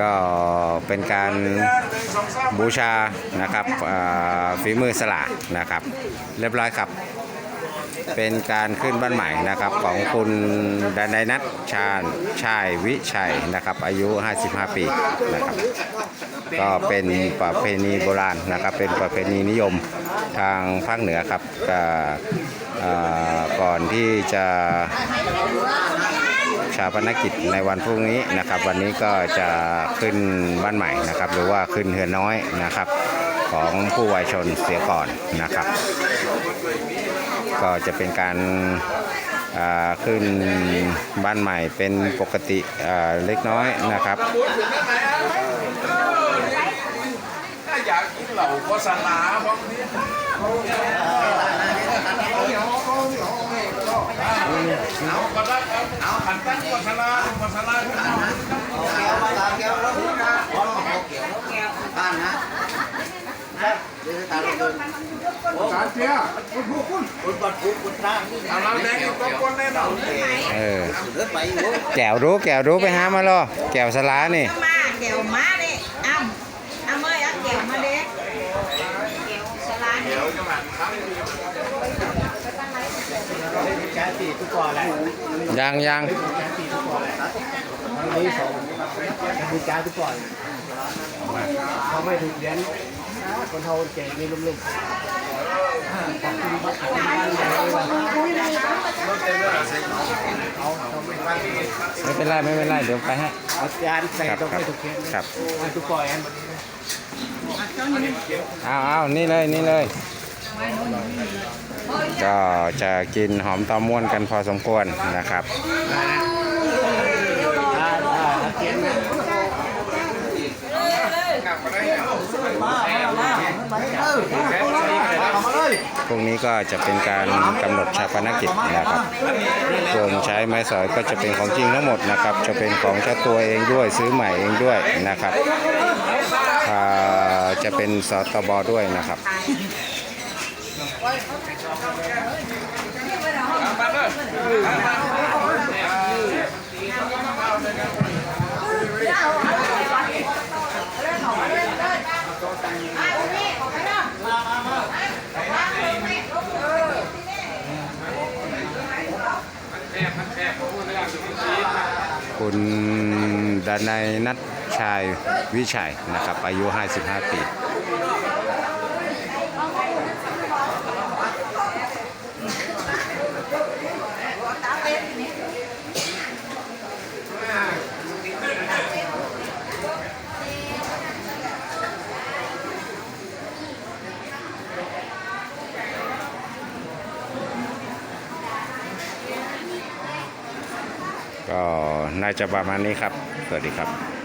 ก็เป็นการบูชานะครับฝีมือสละนะครับ เรียบร้อยครับ เป็นการขึ้นบ้านใหม่นะครับของคุณดานายนัทชาญชายวิชัยนะครับอายุ 55 ปีนะครับก็เป็นประเพณีโบราณนะครับ เป็นประเพณีนิยมทางภาคเหนือครับก่อนที่จะ ชาปนกิจในวันพรุ่งนี้นะครับ วันนี้ก็จะขึ้นบ้านใหม่นะครับ หรือว่าขึ้นเฮือนน้อยนะครับ ของผู้วายชนเสียก่อนนะครับ ก็จะเป็นการขึ้นบ้านใหม่เป็นปกติเล็กน้อยนะครับถ้าอยากกินเหล่าโฆษณาบางที เอาก็ได้เอาขันตั้งโฆษณาโฆษณาขึ้นมาบ้านนะเดี๋ยวจะตามาเดินสาเทียคุณผู้คุณคุณบัดปุ๊บคุณตาที่เอาน้ำแดงอีกตัวคนแน่นอนเออเดินไปอยู่แก้วรู้แก้วรู้ไปหามาล่อแก้วสลานี่มาแก้วมาเด้อ้ำอ้ำเอ้ยเอาแก้วมาเด้แก้วสลาเดี๋ยวแค่ ตีทุกคนแหละยังยังนี่สองดูจ้าทุกคนเขาไม่ถูกเลี้ยงคนเท่าคนแก่มีลุ่มไม่เป็นไรไม่เป็นไรเดี๋ยวไปให้ๆอาจารย์ใส่ครับต้องครับไม่ถูกเลี้ยงครับทุกคนเอาเอานี่เลยนี่เลย ก็จะกินหอมตอมม้วนกันพอสมควรนะครับพรุ่งนี้ก็จะเป็นการกำหนดชาปนกิจนะครับส่วนใช้ไม้สอยก็จะเป็นของจริงทั้งหมดนะครับ จะเป็นของเจ้าตัวเองด้วยซื้อใหม่เองด้วยนะครับจะเป็นสตบด้วยนะครับ คุณดานายนัทชายวิชัยนะครับอายุ 55 ปี ก็น่าจะประมาณนี้ครับ สวัสดีครับ